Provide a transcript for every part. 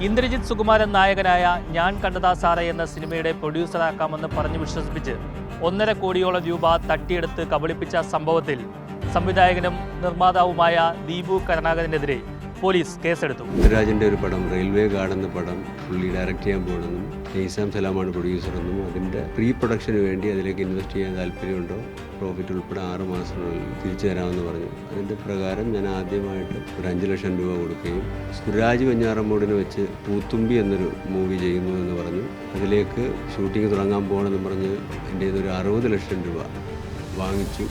ഇന്ദ്രജിത് സുകുമാരൻ നായകനായ ഞാൻ കണ്ടതാ സാറെ എന്ന സിനിമയുടെ പ്രൊഡ്യൂസറാക്കാമെന്ന് പറഞ്ഞു വിശ്വസിപ്പിച്ച് ഒന്നര കോടിയോളം രൂപ തട്ടിയെടുത്ത് കബളിപ്പിച്ച സംഭവത്തിൽ സംവിധായകനും നിർമ്മാതാവുമായ ദീപു കരുണാകരനെതിരെ പോലീസ് കേസെടുത്തു. പൃഥ്വിരാജിന്റെ ഒരു പടം റെയിൽവേ ഗാർഡ് എന്ന പടം പുള്ളി ഡയറക്ട് ചെയ്യാൻ പോകുന്നതും നൈസാം സലാമാണ് പ്രൊഡ്യൂസർ എന്നും അതിന്റെ പ്രീ പ്രൊഡക്ഷന് വേണ്ടി അതിലേക്ക് ഇൻവെസ്റ്റ് ചെയ്യാൻ താല്പര്യമുണ്ടോ പ്രോഫിറ്റ് ഉൾപ്പെടെ ആറ് മാസത്തിനുള്ളിൽ തിരിച്ചു തരാമെന്ന് പറഞ്ഞു. അതിന്റെ പ്രകാരം ഞാൻ ആദ്യമായിട്ട് ഒരു അഞ്ച് ലക്ഷം രൂപ കൊടുക്കുകയും സുരാജ് വെഞ്ഞാറമ്മൂടിനെ വെച്ച് പൂത്തുമ്പി എന്നൊരു മൂവി ചെയ്യുന്നു എന്ന് പറഞ്ഞു. അതിലേക്ക് ഷൂട്ടിംഗ് തുടങ്ങാൻ പോകണമെന്ന് പറഞ്ഞ് എന്റെ ഒരു അറുപത് ലക്ഷം രൂപ വാങ്ങിച്ചു.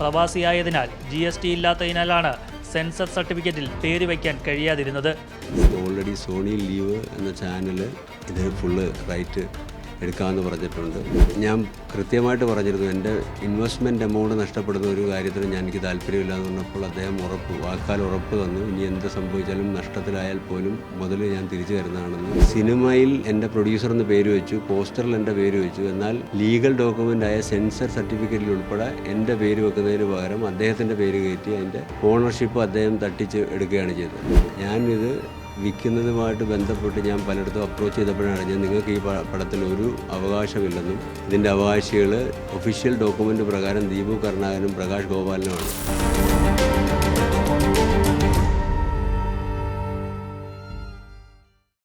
പ്രവാസിയായതിനാൽ ജി എസ് ടി ഇല്ലാത്തതിനാലാണ് സെൻസർ സർട്ടിഫിക്കറ്റിൽ പേര് വയ്ക്കാൻ കഴിയാതിരുന്നത്. ഓൾറെഡി സോണി ലീവ് എന്ന ചാനൽ ഇത് ഫുള്ള് റൈറ്റ് എടുക്കാമെന്ന് പറഞ്ഞിട്ടുണ്ട്. ഞാൻ കൃത്യമായിട്ട് പറഞ്ഞിരുന്നു എന്റെ ഇൻവെസ്റ്റ്മെന്റ് എമൗണ്ട് നഷ്ടപ്പെടുന്ന ഒരു കാര്യത്തിന് ഞാൻ എനിക്ക് താല്പര്യമില്ല എന്ന് പറഞ്ഞപ്പോൾ അദ്ദേഹം ഉറപ്പ് വാക്കാൽ ഉറപ്പ് തന്നു. ഇനി എന്ത് സംഭവിച്ചാലും നഷ്ടത്തിലായാൽ പോലും മുതൽ ഞാൻ തിരിച്ചു തരുന്നതാണെന്ന്. സിനിമയിൽ എന്റെ പ്രൊഡ്യൂസർ എന്ന് പേര് വെച്ചു പോസ്റ്ററിൽ എന്റെ പേര് വെച്ചു. എന്നാൽ ലീഗൽ ഡോക്യുമെന്റ് ആയ സെൻസർ സർട്ടിഫിക്കറ്റിൽ ഉൾപ്പെടെ എന്റെ പേര് വെക്കുന്നതിന് പകരം അദ്ദേഹത്തിന്റെ പേര് കയറ്റി അതിന്റെ ഓണർഷിപ്പ് അദ്ദേഹം തട്ടിച്ച് എടുക്കുകയാണ് ചെയ്തത്. ഞാനിത് വിൽക്കുന്നതുമായിട്ട് ബന്ധപ്പെട്ട് ഞാൻ പലയിടത്തും അപ്രോച്ച് ചെയ്തപ്പോഴാണ് അറിഞ്ഞത് നിങ്ങൾക്ക് ഈ പടത്തിൽ ഒരു അവകാശമില്ലെന്നും ഇതിന്റെ അവകാശികൾ ഒഫീഷ്യൽ ഡോക്യുമെന്റ് പ്രകാരം ദീപു കരുണാകരനും പ്രകാശ് ഗോപാലനുമാണ്.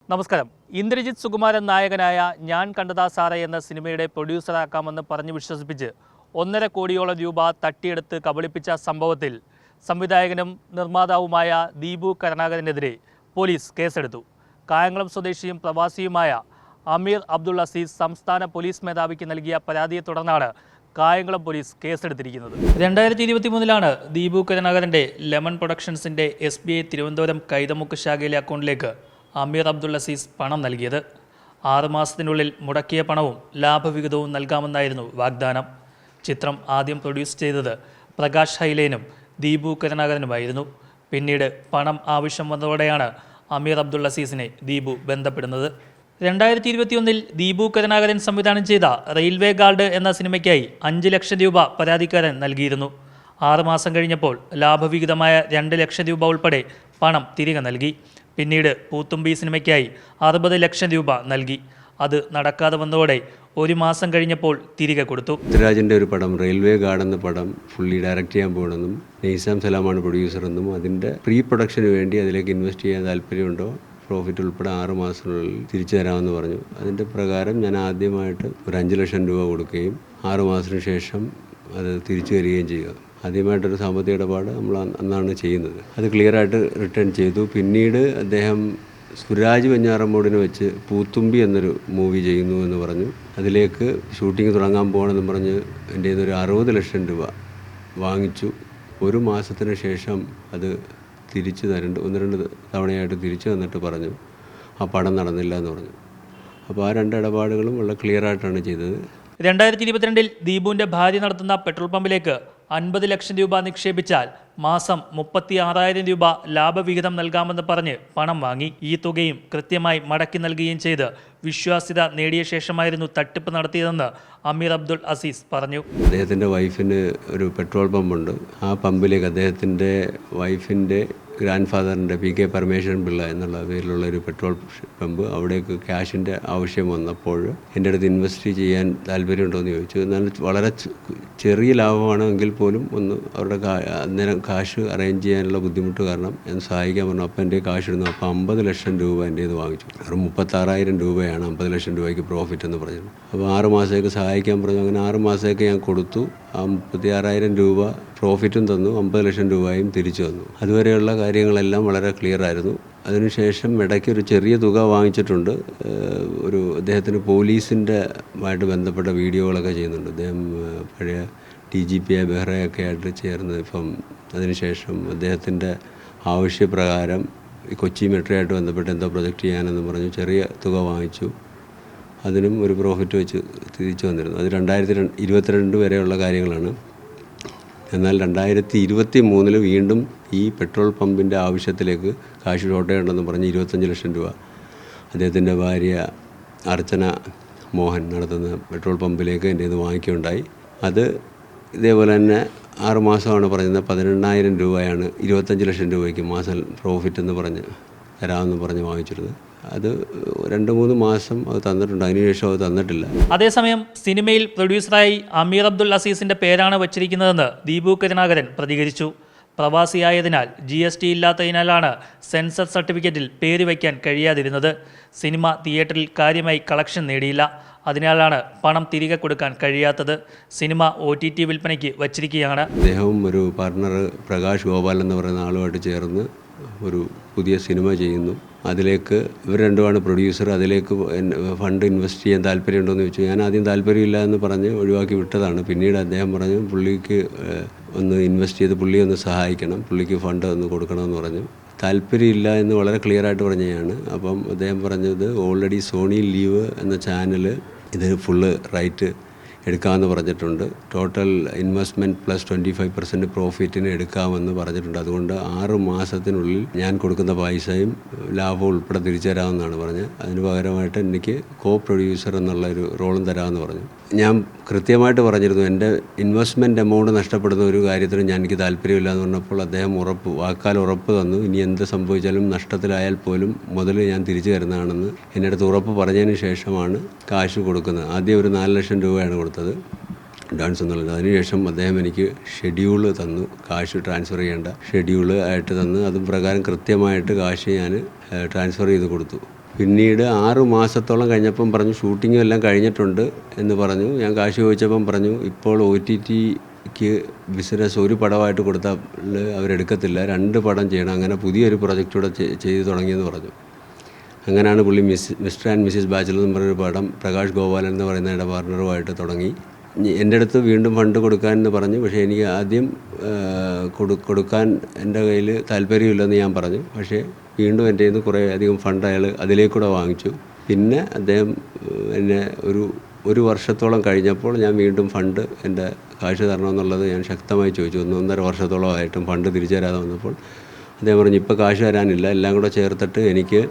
നമസ്കാരം. ഇന്ദ്രജിത് സുകുമാരൻ നായകനായ ഞാൻ കണ്ടതാ സാറ എന്ന സിനിമയുടെ പ്രൊഡ്യൂസറാക്കാമെന്ന് പറഞ്ഞു വിശ്വസിപ്പിച്ച് ഒന്നര കോടിയോളം രൂപ തട്ടിയെടുത്ത് കബളിപ്പിച്ച സംഭവത്തിൽ സംവിധായകനും നിർമ്മാതാവുമായ ദീപു കരുണാകരനെതിരെ പോലീസ് കേസെടുത്തു. കായംകുളം സ്വദേശിയും പ്രവാസിയുമായ അമീർ അബ്ദുൾ അസീസ് സംസ്ഥാന പോലീസ് മേധാവിക്ക് നൽകിയ പരാതിയെ തുടർന്നാണ് കായംകുളം പോലീസ് കേസെടുത്തിരിക്കുന്നത്. രണ്ടായിരത്തി ഇരുപത്തി മൂന്നിലാണ് ദീപു കരുണാകരന്റെ ലെമൺ പ്രൊഡക്ഷൻസിന്റെ S B I Thiruvananthapuram Kaithamukku ശാഖയിലെ അക്കൗണ്ടിലേക്ക് അമീർ അബ്ദുൾ അസീസ് പണം നൽകിയത്. ആറുമാസത്തിനുള്ളിൽ മുടക്കിയ പണവും ലാഭവിഹിതവും നൽകാമെന്നായിരുന്നു വാഗ്ദാനം. ചിത്രം ആദ്യം പ്രൊഡ്യൂസ് ചെയ്തത് പ്രകാശ് ഹൈലേനും ദീപു കരുണാകരനുമായിരുന്നു. പിന്നീട് പണം ആവശ്യം വന്നതോടെയാണ് അമീർ അബ്ദുൾ അസീസിനെ ദീപു ബന്ധപ്പെടുന്നത്. രണ്ടായിരത്തി ഇരുപത്തിയൊന്നിൽ ദീപു കരുണാകരൻ സംവിധാനം ചെയ്ത റെയിൽവേ ഗാർഡ് എന്ന സിനിമയ്ക്കായി അഞ്ച് ലക്ഷം രൂപ പരാതിക്കാരൻ നൽകിയിരുന്നു. ആറുമാസം കഴിഞ്ഞപ്പോൾ ലാഭവിഹിതമായ രണ്ട് ലക്ഷം രൂപ ഉൾപ്പെടെ പണം തിരികെ നൽകി. പിന്നീട് പൂത്തുമ്പി സിനിമയ്ക്കായി അറുപത് ലക്ഷം രൂപ നൽകി. അത് നടക്കാതെ വന്നതോടെ ഒരു മാസം കഴിഞ്ഞപ്പോൾ തിരികെ കൊടുത്തു. പൃഥ്വിരാജിന്റെ ഒരു പടം റെയിൽവേ ഗാർഡ് എന്ന പടം ഫുള്ളി ഡയറക്റ്റ് ചെയ്യാൻ പോകണമെന്നും നെയ്സാം സലാമാണ് പ്രൊഡ്യൂസർ എന്നും അതിന്റെ പ്രീ പ്രൊഡക്ഷന് വേണ്ടി അതിലേക്ക് ഇൻവെസ്റ്റ് ചെയ്യാൻ താല്പര്യമുണ്ടോ പ്രോഫിറ്റ് ഉൾപ്പെടെ ആറ് മാസത്തിനുള്ളിൽ തിരിച്ചു തരാമെന്ന് പറഞ്ഞു. അതിന്റെ പ്രകാരം ഞാൻ ആദ്യമായിട്ട് ഒരു അഞ്ച് ലക്ഷം രൂപ കൊടുക്കുകയും ആറ് മാസത്തിന് ശേഷം അത് തിരിച്ചു തരികയും ചെയ്യുക. ആദ്യമായിട്ടൊരു സാമ്പത്തിക ഇടപാട് നമ്മൾ അന്നാണ് ചെയ്യുന്നത്. അത് ക്ലിയറായിട്ട് റിട്ടേൺ ചെയ്തു. പിന്നീട് അദ്ദേഹം സുരാജ് വെഞ്ഞാറമ്മൂടിനെ വെച്ച് പൂത്തുമ്പി എന്നൊരു മൂവി ചെയ്യുന്നു എന്ന് പറഞ്ഞു. അതിലേക്ക് ഷൂട്ടിംഗ് തുടങ്ങാൻ പോകണമെന്ന് പറഞ്ഞ് എന്റെ ഒരു അറുപത് ലക്ഷം രൂപ വാങ്ങിച്ചു. ഒരു മാസത്തിന് ശേഷം അത് തിരിച്ചു തരണ്ട് ഒന്ന് രണ്ട് തവണയായിട്ട് തിരിച്ചു തന്നിട്ട് പറഞ്ഞു ആ പടം നടന്നില്ല എന്ന് പറഞ്ഞു. അപ്പോൾ ആ രണ്ട് ഇടപാടുകളും വളരെ ക്ലിയർ ആയിട്ടാണ് ചെയ്തത്. രണ്ടായിരത്തി ഇരുപത്തിരണ്ടിൽ ദീപുവിന്റെ ഭാര്യ നടത്തുന്ന പെട്രോൾ പമ്പിലേക്ക് അൻപത് ലക്ഷം രൂപ നിക്ഷേപിച്ചാൽ മാസം മുപ്പത്തി ആറായിരം രൂപ ലാഭവിഹിതം നൽകാമെന്ന് പറഞ്ഞ് പണം വാങ്ങി. ഈ തുകയും കൃത്യമായി മടക്കി നൽകുകയും ചെയ്ത് വിശ്വാസ്യത നേടിയ ശേഷമായിരുന്നു തട്ടിപ്പ് നടത്തിയതെന്ന് അമീർ അബ്ദുൾ അസീസ് പറഞ്ഞു. അദ്ദേഹത്തിന്റെ വൈഫിന് ഒരു പെട്രോൾ പമ്പുണ്ട്. ആ പമ്പിലേക്ക് അദ്ദേഹത്തിന്റെ വൈഫിന്റെ ഗ്രാൻഡ് ഫാദറിന്റെ പി കെ പരമേശ്വരൻ പിള്ള എന്നുള്ള പേരിലുള്ള ഒരു പെട്രോൾ പമ്പ് അവിടേക്ക് ക്യാഷിന്റെ ആവശ്യം വന്നപ്പോൾ എന്റെ അടുത്ത് ഇൻവെസ്റ്റ് ചെയ്യാൻ താല്പര്യമുണ്ടോ എന്ന് ചോദിച്ചു. എന്നാൽ വളരെ ചെറിയ ലാഭമാണെങ്കിൽ പോലും ഒന്ന് അവരുടെ അന്നേരം കാശ് അറേഞ്ച് ചെയ്യാനുള്ള ബുദ്ധിമുട്ട് കാരണം ഞാൻ സഹായിക്കാൻ പറഞ്ഞു. അപ്പം എന്റെ കാശ് ഇടുന്നു അപ്പം അമ്പത് ലക്ഷം രൂപ എന്റെ ഇത് വാങ്ങിച്ചു. വെറും മുപ്പത്താറായിരം രൂപയാണ് അമ്പത് ലക്ഷം രൂപയ്ക്ക് പ്രോഫിറ്റ് എന്ന് പറഞ്ഞത്. അപ്പോൾ ആറ് മാസത്തേക്ക് സഹായിക്കാൻ പറഞ്ഞു. അങ്ങനെ ആറ് മാസത്തേക്ക് ഞാൻ കൊടുത്തു. മുപ്പത്തി രൂപ പ്രോഫിറ്റും തന്നു. അമ്പത് ലക്ഷം രൂപയും തിരിച്ചു തന്നു. അതുവരെയുള്ള കാര്യങ്ങളെല്ലാം വളരെ ക്ലിയർ ആയിരുന്നു. അതിനുശേഷം ഇടയ്ക്ക് ഒരു ചെറിയ തുക വാങ്ങിച്ചിട്ടുണ്ട്. ഒരു അദ്ദേഹത്തിന് പോലീസിന്റെ ആയിട്ട് ബന്ധപ്പെട്ട വീഡിയോകളൊക്കെ ചെയ്യുന്നുണ്ട്. അദ്ദേഹം പഴയ ഡി ജി പി ബെഹ്റയൊക്കെ ആയിട്ട് ചേർന്ന് ഇപ്പം അതിനുശേഷം അദ്ദേഹത്തിന്റെ ആവശ്യപ്രകാരം കൊച്ചി മെട്രോയായിട്ട് ബന്ധപ്പെട്ട് എന്തോ പ്രൊജക്റ്റ് ചെയ്യാനെന്ന് പറഞ്ഞു. ചെറിയ തുക വാങ്ങിച്ചു. അതിനും ഒരു പ്രോഫിറ്റ് വെച്ച് തിരിച്ചു വന്നിരുന്നു. അത് രണ്ടായിരത്തി രണ്ട് ഇരുപത്തിരണ്ട് വരെയുള്ള കാര്യങ്ങളാണ്. എന്നാൽ രണ്ടായിരത്തി ഇരുപത്തി മൂന്നിൽ വീണ്ടും ഈ പെട്രോൾ പമ്പിന്റെ ആവശ്യത്തിലേക്ക് കാശ് ഷോർട്ടേജുണ്ടെന്ന് പറഞ്ഞ് ഇരുപത്തഞ്ച് ലക്ഷം രൂപ അദ്ദേഹത്തിന്റെ ഭാര്യ അർച്ചന മോഹൻ നടത്തുന്ന പെട്രോൾ പമ്പിലേക്ക് എന്റെ ഇത് വാങ്ങിക്കുകയുണ്ടായി. അത് ഇതേപോലെ തന്നെ ആറുമാസമാണ് പറയുന്നത് പതിനെണ്ണായിരം രൂപയാണ് ഇരുപത്തഞ്ച് ലക്ഷം രൂപയ്ക്ക് മാസം പ്രോഫിറ്റ് എന്ന് പറഞ്ഞ് തരാമെന്ന് പറഞ്ഞ് വാങ്ങിച്ചിരുന്നത്. അത് രണ്ട് മൂന്ന് മാസം അത് തന്നിട്ടുണ്ട്. അതിനുശേഷം അത് തന്നിട്ടില്ല. അതേസമയം സിനിമയിൽ പ്രൊഡ്യൂസറായി അമീർ അബ്ദുൽ അസീസിന്റെ പേരാണ് വച്ചിരിക്കുന്നതെന്ന് ദീപു കരുണാകരൻ പ്രതികരിച്ചു. പ്രവാസിയായതിനാൽ ജി എസ് ടി ഇല്ലാത്തതിനാലാണ് സെൻസർ സർട്ടിഫിക്കറ്റിൽ പേര് വയ്ക്കാൻ കഴിയാതിരുന്നത്. സിനിമ തിയേറ്ററിൽ കാര്യമായി കളക്ഷൻ നേടിയില്ല. അതിനാലാണ് പണം തിരികെ കൊടുക്കാൻ കഴിയാത്തത്. സിനിമ ഒ ടി ടി വിൽപ്പനയ്ക്ക് വച്ചിരിക്കുകയാണ്. അദ്ദേഹവും ഒരു പാർട്ണർ പ്രകാശ് ഗോപാൽ എന്ന് പറയുന്ന ആളുമായിട്ട് ചേർന്ന് ഒരു പുതിയ സിനിമ ചെയ്യുന്നു. അതിലേക്ക് ഇവർ രണ്ടുമാണ് പ്രൊഡ്യൂസർ. അതിലേക്ക് ഫണ്ട് ഇൻവെസ്റ്റ് ചെയ്യാൻ താല്പര്യമുണ്ടോയെന്ന് ചോദിച്ചു. ഞാൻ ആദ്യം താല്പര്യമില്ല എന്ന് പറഞ്ഞ് ഒഴിവാക്കി വിട്ടതാണ്. പിന്നീട് അദ്ദേഹം പറഞ്ഞു പുള്ളിക്ക് ഒന്ന് ഇൻവെസ്റ്റ് ചെയ്ത് പുള്ളിയെ ഒന്ന് സഹായിക്കണം. പുള്ളിക്ക് ഫണ്ട് ഒന്ന് കൊടുക്കണമെന്ന് പറഞ്ഞു. താല്പര്യമില്ല എന്ന് വളരെ ക്ലിയർ ആയിട്ട് പറഞ്ഞതാണ് അപ്പം അദ്ദേഹം പറഞ്ഞത് ഓൾറെഡി സോണി ലീവ് എന്ന ചാനൽ ഇത് ഫുള്ള് റൈറ്റ് എടുക്കാമെന്ന് പറഞ്ഞിട്ടുണ്ട്. Total investment plus twenty five percent പ്രോഫിറ്റിന് എടുക്കാമെന്ന് പറഞ്ഞിട്ടുണ്ട്. അതുകൊണ്ട് ആറ് മാസത്തിനുള്ളിൽ ഞാൻ കൊടുക്കുന്ന പൈസയും ലാഭവും ഉൾപ്പെടെ തിരിച്ചുതരാമെന്നാണ് പറഞ്ഞത്. അതിന് പകരമായിട്ട് എനിക്ക് കോ പ്രൊഡ്യൂസർ എന്നുള്ള ഒരു റോളും തരാമെന്ന് പറഞ്ഞു. ഞാൻ കൃത്യമായിട്ട് പറഞ്ഞിരുന്നു എന്റെ ഇൻവെസ്റ്റ്മെന്റ് എമൗണ്ട് നഷ്ടപ്പെടുന്ന ഒരു കാര്യത്തിനും ഞാൻ എനിക്ക് താല്പര്യമില്ല എന്ന് പറഞ്ഞപ്പോൾ അദ്ദേഹം ഉറപ്പ് വാക്കാൽ ഉറപ്പ് തന്നു. ഇനി എന്ത് സംഭവിച്ചാലും നഷ്ടത്തിലായാൽ പോലും മുതൽ ഞാൻ തിരിച്ചു തരുന്നതാണെന്ന് എന്റെ അടുത്ത് ഉറപ്പ് പറഞ്ഞതിന് ശേഷമാണ് കാശ് കൊടുക്കുന്നത്. ആദ്യം ഒരു നാല് ലക്ഷം രൂപയാണ് കൊടുത്തത്. ഡാൻസ് എന്നുള്ളത് അതിനുശേഷം അദ്ദേഹം എനിക്ക് ഷെഡ്യൂൾ തന്നു. കാശ് ട്രാൻസ്ഫർ ചെയ്യേണ്ട ഷെഡ്യൂൾ ആയിട്ട് തന്ന്. അത് പ്രകാരം കൃത്യമായിട്ട് കാശ് ഞാൻ ട്രാൻസ്ഫർ ചെയ്ത് കൊടുത്തു. പിന്നീട് ആറ് മാസത്തോളം കഴിഞ്ഞപ്പം പറഞ്ഞു ഷൂട്ടിങ്ങും എല്ലാം കഴിഞ്ഞിട്ടുണ്ട് എന്ന് പറഞ്ഞു. ഞാൻ കാശ് ചോദിച്ചപ്പം പറഞ്ഞു ഇപ്പോൾ ഒ ടി ടിക്ക് ബിസിനസ് ഒരു പടമായിട്ട് കൊടുത്താൽ അവരെടുക്കത്തില്ല. രണ്ട് പടം ചെയ്യണം. അങ്ങനെ പുതിയൊരു പ്രൊജക്റ്റ് കൂടെ ചെയ്ത് തുടങ്ങിയെന്ന് പറഞ്ഞു. അങ്ങനെയാണ് പുള്ളി miss mister and Mrs bachelor എന്ന് പറഞ്ഞൊരു പടം പ്രകാശ് ഗോപാലൻ എന്ന് പറയുന്ന എന്റെ പാർട്ണറുമായിട്ട് തുടങ്ങി എന്റെ അടുത്ത് വീണ്ടും ഫണ്ട് കൊടുക്കാൻ എന്ന് പറഞ്ഞു. പക്ഷേ എനിക്ക് ആദ്യം കൊടു കൊടുക്കാൻ എന്റെ കയ്യിൽ താല്പര്യമില്ലെന്ന് ഞാൻ പറഞ്ഞു. പക്ഷേ വീണ്ടും എന്റെ നിന്ന് കുറേ അധികം ഫണ്ട് അയാൾ അതിലേക്കൂടെ വാങ്ങിച്ചു. പിന്നെ അദ്ദേഹം എന്നെ ഒരു ഒരു വർഷത്തോളം കഴിഞ്ഞപ്പോൾ ഞാൻ വീണ്ടും ഫണ്ട് എന്റെ കാശ് തരണമെന്നുള്ളത് ഞാൻ ശക്തമായി ചോദിച്ചു. ഒന്നൊന്നര വർഷത്തോളമായിട്ടും ഫണ്ട് തിരിച്ചു തരാതെ വന്നപ്പോൾ അദ്ദേഹം പറഞ്ഞു ഇപ്പോൾ കാശ് തരാനില്ല. എല്ലാം കൂടെ ചേർത്തിട്ട് എനിക്ക്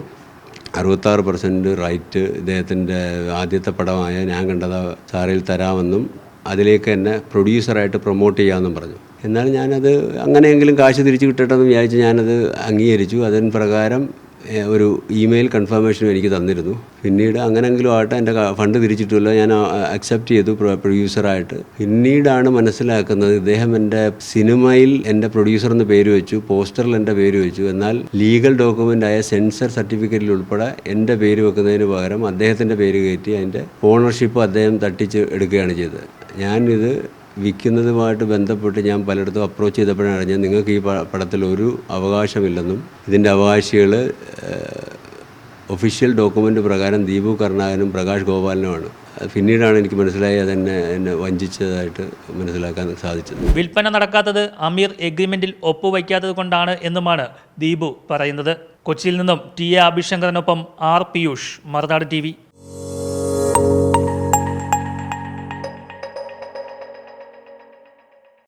അറുപത്താറ് പെർസെന്റ് റൈറ്റ് ഇദ്ദേഹത്തിന്റെ ആദ്യത്തെ പടമായ ഞാൻ കണ്ടത് സാറിൽ തരാമെന്നും അതിലേക്ക് എന്നെ പ്രൊഡ്യൂസറായിട്ട് പ്രൊമോട്ട് ചെയ്യാമെന്നും പറഞ്ഞു. എന്നാൽ ഞാനത് അങ്ങനെയെങ്കിലും കാശ് തിരിച്ചു കിട്ടട്ടെന്ന് വിചാരിച്ച് ഞാനത് അംഗീകരിച്ചു. അതിന് പ്രകാരം ഒരു ഇമെയിൽ കൺഫർമേഷനും എനിക്ക് തന്നിരുന്നു. പിന്നീട് അങ്ങനെങ്കിലും ആയിട്ട് എന്റെ ഫണ്ട് തിരിച്ചിട്ടില്ല. ഞാൻ അക്സെപ്റ്റ് ചെയ്തു പ്രൊ- പ്രൊഡ്യൂസറായിട്ട് പിന്നീടാണ് മനസ്സിലാക്കുന്നത് ഇദ്ദേഹം എന്റെ സിനിമയിൽ എന്റെ പ്രൊഡ്യൂസർ എന്ന് പേര് വെച്ചു പോസ്റ്ററിൽ എന്റെ പേര് വെച്ചു. എന്നാൽ ലീഗൽ ഡോക്യുമെന്റ് ആയ സെൻസർ സർട്ടിഫിക്കറ്റിൽ ഉൾപ്പെടെ എന്റെ പേര് വെക്കുന്നതിന് പകരം അദ്ദേഹത്തിന്റെ പേര് കയറ്റി അതിന്റെ ഓണർഷിപ്പ് അദ്ദേഹം തട്ടിച്ച് എടുക്കുകയാണ് ചെയ്തത്. ഞാനിത് വിൽക്കുന്നതുമായിട്ട് ബന്ധപ്പെട്ട് ഞാൻ പലയിടത്തും അപ്രോച്ച് ചെയ്തപ്പോഴാണ് അറിഞ്ഞത് നിങ്ങൾക്ക് ഈ പടത്തിൽ ഒരു അവകാശമില്ലെന്നും ഇതിന്റെ അവകാശികൾ ഒഫീഷ്യൽ ഡോക്യുമെന്റ് പ്രകാരം ദീപു കരുണാകരനും പ്രകാശ് ഗോപാലനുമാണ്. പിന്നീടാണ് എനിക്ക് മനസ്സിലായി അതെന്നെ എന്നെ വഞ്ചിച്ചതായിട്ട് മനസ്സിലാക്കാൻ സാധിച്ചത്. വിൽപ്പന നടക്കാത്തത് അമീർ എഗ്രിമെന്റിൽ ഒപ്പുവയ്ക്കാത്തത് കൊണ്ടാണ് എന്നുമാണ് ദീപു പറയുന്നത്. കൊച്ചിയിൽ നിന്നും ടി എ അഭിശങ്കറിനൊപ്പം ആർ പിയൂഷ് മറുനാട് ടി